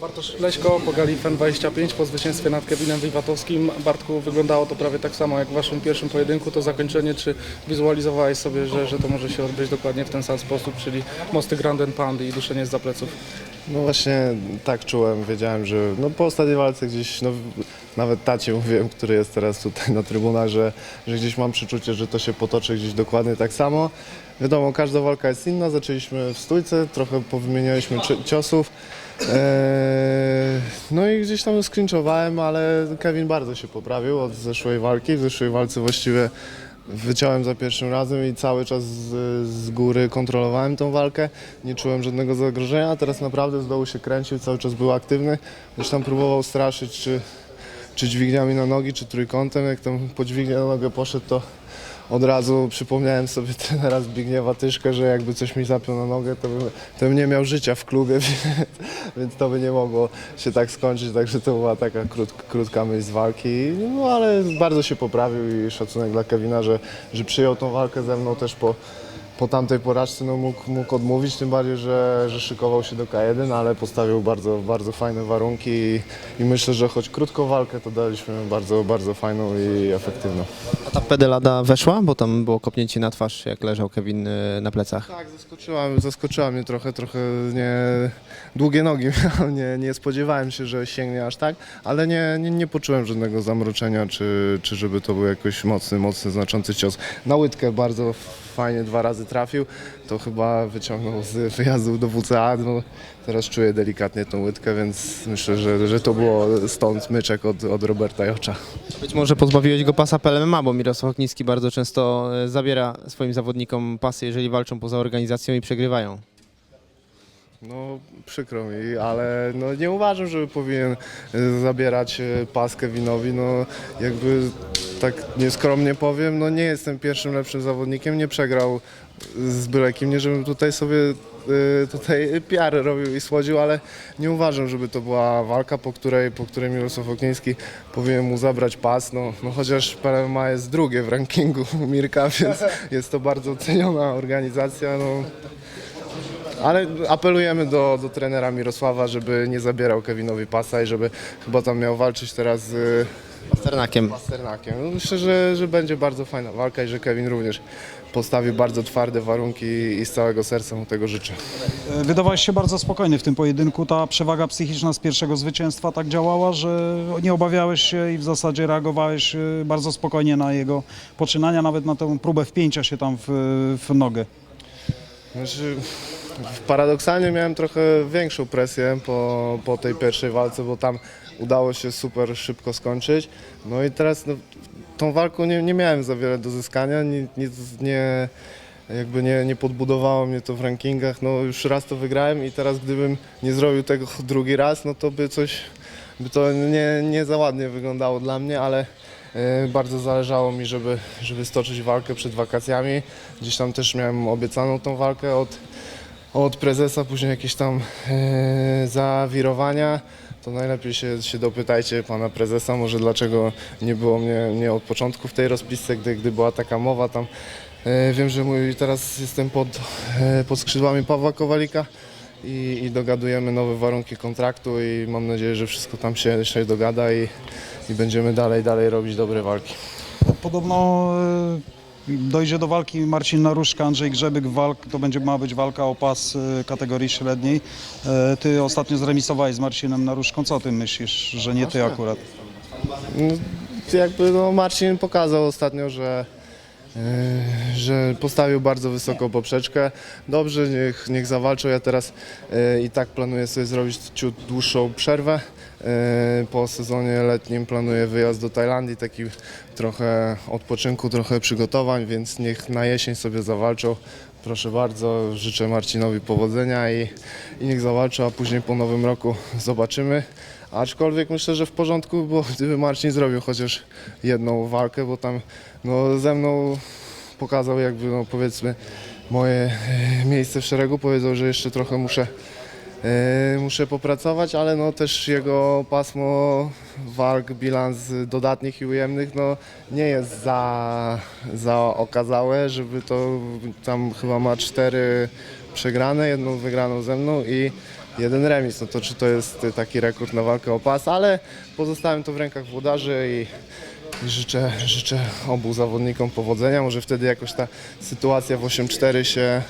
Bartosz Leśko, Pogali FEN 25 po zwycięstwie nad Kevinem Wiwatowskim. Bartku, wyglądało to prawie tak samo jak w waszym pierwszym pojedynku. To zakończenie, czy wizualizowałeś sobie, że, że to może się odbyć dokładnie w ten sam sposób, czyli mosty Grand and Pound i duszenie z pleców? No właśnie tak czułem, wiedziałem, że no po ostatniej walce gdzieś, no nawet tacie mówiłem, który jest teraz tutaj na trybunach, że, że gdzieś mam przeczucie, że to się potoczy gdzieś dokładnie tak samo. Wiadomo, każda walka jest inna, zaczęliśmy w stójce, trochę powymienialiśmy ci- ciosów. Eee, no i gdzieś tam skrinczowałem, ale Kevin bardzo się poprawił od zeszłej walki. W zeszłej walce właściwie Wyciąłem za pierwszym razem i cały czas z, z góry kontrolowałem tą walkę. Nie czułem żadnego zagrożenia, teraz naprawdę z dołu się kręcił, cały czas był aktywny. Gdzieś tam próbował straszyć, czy, czy dźwigniami na nogi, czy trójkątem. Jak tam po dźwignię na nogę poszedł, to od razu przypomniałem sobie trenera Zbigniewa Tyszkę, że jakby coś mi zapiął na nogę, to bym, to bym nie miał życia w klubie, więc to by nie mogło się tak skończyć. Także to była taka krót, krótka myśl z walki. No ale bardzo się poprawił i szacunek dla Kevina, że, że przyjął tą walkę ze mną też po, po tamtej porażce no mógł, mógł odmówić, tym bardziej, że, że szykował się do K1, ale postawił bardzo, bardzo fajne warunki i, i myślę, że choć krótką walkę, to daliśmy bardzo, bardzo fajną i efektywną. A ta pedalada weszła, bo tam było kopnięcie na twarz, jak leżał Kevin y, na plecach. Tak, zaskoczyła, zaskoczyła mnie trochę, trochę nie, długie nogi miał, nie, nie spodziewałem się, że sięgnie aż tak, ale nie, nie, nie poczułem żadnego zamroczenia, czy, czy żeby to był jakoś mocny, mocny, znaczący cios. Na łydkę bardzo fajnie dwa razy trafił, to chyba wyciągnął z wyjazdów do WCA, no, teraz czuję delikatnie tą łydkę, więc myślę, że, że to było stąd myczek od, od Roberta Jocza. Być może pozbawiłeś go pasa PLMA, bo Mirosław Okniński bardzo często y, zabiera swoim zawodnikom pasy, jeżeli walczą poza organizacją i przegrywają. No przykro mi, ale no, nie uważam, żeby powinien y, zabierać y, pas Kevinowi. No jakby tak nieskromnie powiem, no nie jestem pierwszym lepszym zawodnikiem, nie przegrał z byle kim, nie żebym tutaj sobie y, tutaj PR robił i słodził, ale nie uważam, żeby to była walka, po której, po której Mirosław Oknieński powinien mu zabrać pas, no, no chociaż PLMA jest drugie w rankingu Mirka, więc jest to bardzo ceniona organizacja, no. Ale apelujemy do, do trenera Mirosława, żeby nie zabierał Kevinowi pasa i żeby chyba tam miał walczyć teraz z Pasternakiem. Pasternakiem. No Myślę, że, że będzie bardzo fajna walka i że Kevin również postawi bardzo twarde warunki i z całego serca mu tego życzę. Wydawałeś się bardzo spokojny w tym pojedynku. Ta przewaga psychiczna z pierwszego zwycięstwa tak działała, że nie obawiałeś się i w zasadzie reagowałeś e, bardzo spokojnie na jego poczynania, nawet na tę próbę wpięcia się tam w, w nogę. Znaczy, paradoksalnie miałem trochę większą presję po, po tej pierwszej walce, bo tam udało się super szybko skończyć. No i teraz no, tą walką nie, nie miałem za wiele do zyskania, nie, nie, nie, jakby nie, nie podbudowało mnie to w rankingach. No już raz to wygrałem i teraz gdybym nie zrobił tego drugi raz, no to by coś, by to nie, nie za ładnie wyglądało dla mnie, ale e, bardzo zależało mi, żeby, żeby stoczyć walkę przed wakacjami. Gdzieś tam też miałem obiecaną tą walkę od, od prezesa, później jakieś tam e, zawirowania. To najlepiej się, się dopytajcie pana prezesa, może dlaczego nie było mnie, mnie od początku w tej rozpisce, gdy, gdy była taka mowa tam. E, wiem, że mój, teraz jestem pod, e, pod skrzydłami Pawła Kowalika i, i dogadujemy nowe warunki kontraktu i mam nadzieję, że wszystko tam się, się dogada i, i będziemy dalej, dalej robić dobre walki. Podobno e, dojdzie do walki Marcin Naruszka, Andrzej Grzebyk. Walk, to będzie ma być walka o pas e, kategorii średniej. E, Ty ostatnio zremisowałeś z Marcinem Naruszką. Co ty myślisz, że nie ty akurat? No, jakby no Marcin pokazał ostatnio, że, że postawił bardzo wysoką poprzeczkę. Dobrze, niech, niech zawalczą. Ja teraz yy, i tak planuję sobie zrobić ciut dłuższą przerwę. Yy, po sezonie letnim planuję wyjazd do Tajlandii, taki trochę odpoczynku, trochę przygotowań, więc niech na jesień sobie zawalczą. Proszę bardzo, życzę Marcinowi powodzenia i, i niech zawalczą, a później po nowym roku zobaczymy. Aczkolwiek myślę, że w porządku było, gdyby Marcin zrobił chociaż jedną walkę, bo tam no, ze mną pokazał jakby no, powiedzmy moje e, miejsce w szeregu. Powiedział, że jeszcze trochę muszę, e, muszę popracować, ale no, też jego pasmo walk, bilans dodatnich i ujemnych no, nie jest za, za okazałe, żeby to tam chyba ma cztery przegrane, jedną wygraną ze mną i jeden remis. No to czy to jest taki rekord na walkę o pas, ale pozostawiam to w rękach włodarzy i i życzę, życzę obu zawodnikom powodzenia. Może wtedy jakoś ta sytuacja w 8-4 się,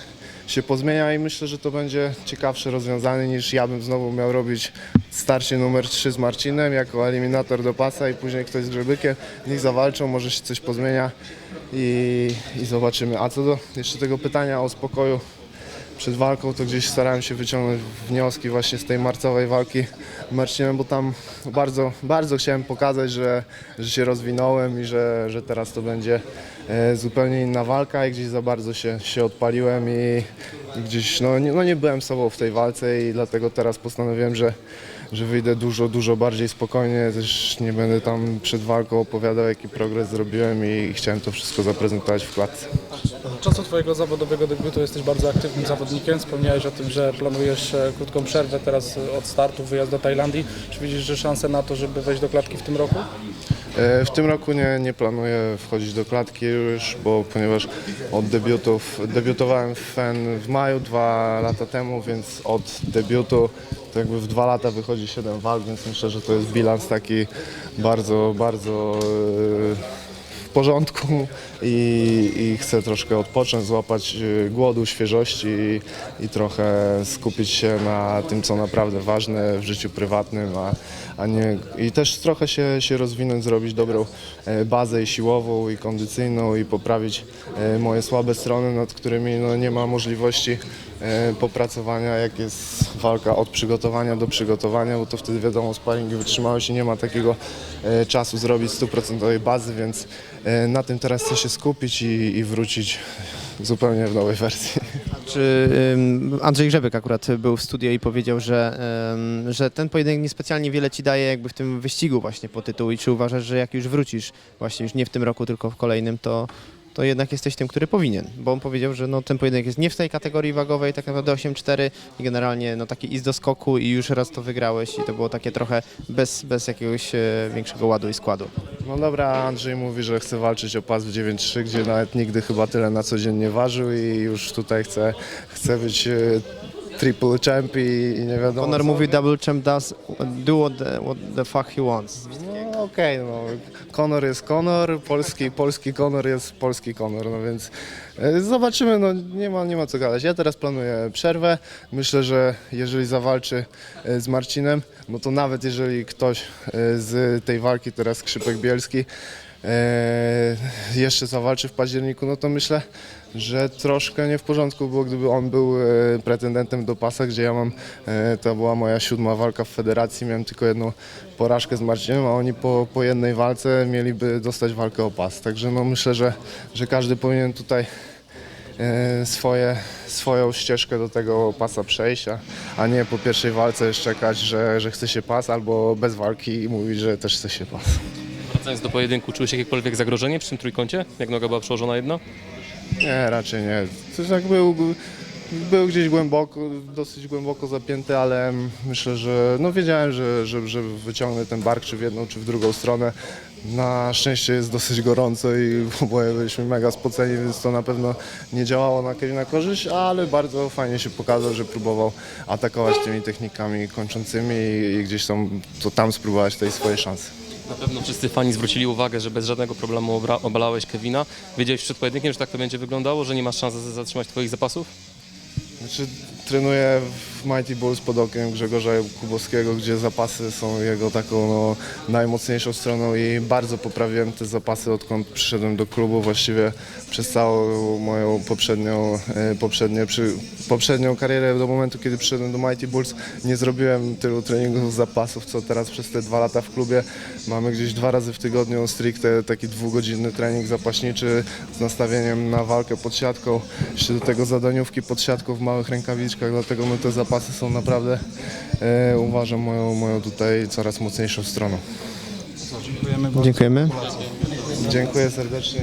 się pozmienia i myślę, że to będzie ciekawsze rozwiązanie niż ja bym znowu miał robić starcie numer 3 z Marcinem jako eliminator do pasa i później ktoś z Grzebykiem. Niech zawalczą, może się coś pozmienia i, i zobaczymy. A co do jeszcze tego pytania o spokoju przed walką, to gdzieś starałem się wyciągnąć wnioski właśnie z tej marcowej walki Marcinem, bo tam bardzo, bardzo chciałem pokazać, że, że się rozwinąłem i że, że teraz to będzie zupełnie inna walka i gdzieś za bardzo się, się odpaliłem i, gdzieś no nie, no nie byłem sobą w tej walce i dlatego teraz postanowiłem, że, że wyjdę dużo, dużo bardziej spokojnie, też nie będę tam przed walką opowiadał jaki progres zrobiłem i chciałem to wszystko zaprezentować w klatce. Od czasu Twojego zawodowego debiutu jesteś bardzo aktywnym zawodnikiem. Wspomniałeś o tym, że planujesz e, krótką przerwę teraz e, od startu, wyjazd do Tajlandii. Czy widzisz, że szanse na to, żeby wejść do klatki w tym roku? E, W tym roku nie, nie planuję wchodzić do klatki już, bo ponieważ od debiutów, debiutowałem w FEN w maju dwa lata temu, więc od debiutu to jakby w dwa lata wychodzi 7 walk, więc myślę, że to jest bilans taki bardzo, bardzo e, porządku i, i chcę troszkę odpocząć, złapać e, głodu, świeżości i, i trochę skupić się na tym, co naprawdę ważne w życiu prywatnym, a, a nie, i też trochę się, się rozwinąć, zrobić dobrą e, bazę i siłową, i kondycyjną i poprawić e, moje słabe strony, nad którymi no, nie ma możliwości e, popracowania, jak jest walka od przygotowania do przygotowania, bo to wtedy wiadomo, sparingi wytrzymałość i nie ma takiego czasu zrobić stuprocentowej bazy, więc na tym teraz chcę się skupić i, i wrócić zupełnie w nowej wersji. Czy Andrzej Grzebyk akurat był w studio i powiedział, że, że ten pojedynek niespecjalnie wiele ci daje jakby w tym wyścigu właśnie po tytuł i czy uważasz, że jak już wrócisz właśnie już nie w tym roku, tylko w kolejnym, to, to jednak jesteś tym, który powinien, bo on powiedział, że no, ten pojedynek jest nie w tej kategorii wagowej, tak naprawdę 8-4 i generalnie no, taki iz do skoku i już raz to wygrałeś i to było takie trochę bez, bez jakiegoś e, większego ładu i składu. No dobra, Andrzej mówi, że chce walczyć o pas w 9-3, gdzie nawet nigdy chyba tyle na co dzień nie ważył i już tutaj chce, chce być e, triple champ i, i nie wiadomo Conor co. mówi double champ does do what the, what the fuck he wants. No okej, no Conor jest Conor, polski, polski Conor jest polski Conor, no więc e, zobaczymy, no nie ma, nie ma co gadać. Ja teraz planuję przerwę, myślę, że jeżeli zawalczy e, z Marcinem, no to nawet jeżeli ktoś e, z tej walki, teraz Skrzypek Bielski, e, jeszcze zawalczy w październiku, no to myślę, że troszkę nie w porządku było, gdyby on był e, pretendentem do pasa, gdzie ja mam, to była moja siódma walka w federacji, miałem tylko jedną porażkę z Marcinem, a oni po, po jednej walce mieliby dostać walkę o pas. Także no myślę, że, że każdy powinien tutaj swoje, swoją ścieżkę do tego pasa przejść, a, a nie po pierwszej walce czekać, że, że chce się pas, albo bez walki i mówić, że też chce się pas. Wracając do pojedynku, czułeś jakiekolwiek zagrożenie przy tym trójkącie? Jak noga była przełożona jedno? Nie, raczej nie. To tak był, był gdzieś głęboko, dosyć głęboko zapięty, ale myślę, że no wiedziałem, że, że, że wyciągnę ten bark czy w jedną, czy w drugą stronę. Na szczęście jest dosyć gorąco i oboje byliśmy mega spoceni, więc to na pewno nie działało na Kevina korzyść, ale bardzo fajnie się pokazał, że próbował atakować tymi technikami kończącymi i, i gdzieś tam, to tam spróbować tej swojej szansy. Na pewno wszyscy fani zwrócili uwagę, że bez żadnego problemu obalałeś Kevina. Wiedziałeś przed pojedynkiem, że tak to będzie wyglądało, że nie masz szans z- zatrzymać twoich zapasów? Znaczy, trenuję Mighty Bulls pod okiem Grzegorza Kubowskiego, gdzie zapasy są jego taką no, najmocniejszą stroną i bardzo poprawiłem te zapasy odkąd przyszedłem do klubu. Właściwie przez całą moją poprzednią, e, poprzednie, przy, poprzednią karierę do momentu, kiedy przyszedłem do Mighty Bulls nie zrobiłem tylu treningów zapasów, co teraz przez te dwa lata w klubie. Mamy gdzieś dwa razy w tygodniu stricte taki dwugodzinny trening zapaśniczy z nastawieniem na walkę pod siatką. Jeszcze do tego zadaniówki pod siatką w małych rękawiczkach, dlatego no, te zapasy są naprawdę, e, uważam, moją, moją tutaj coraz mocniejszą stroną. Dziękujemy bardzo. Dziękujemy. Dziękuję serdecznie.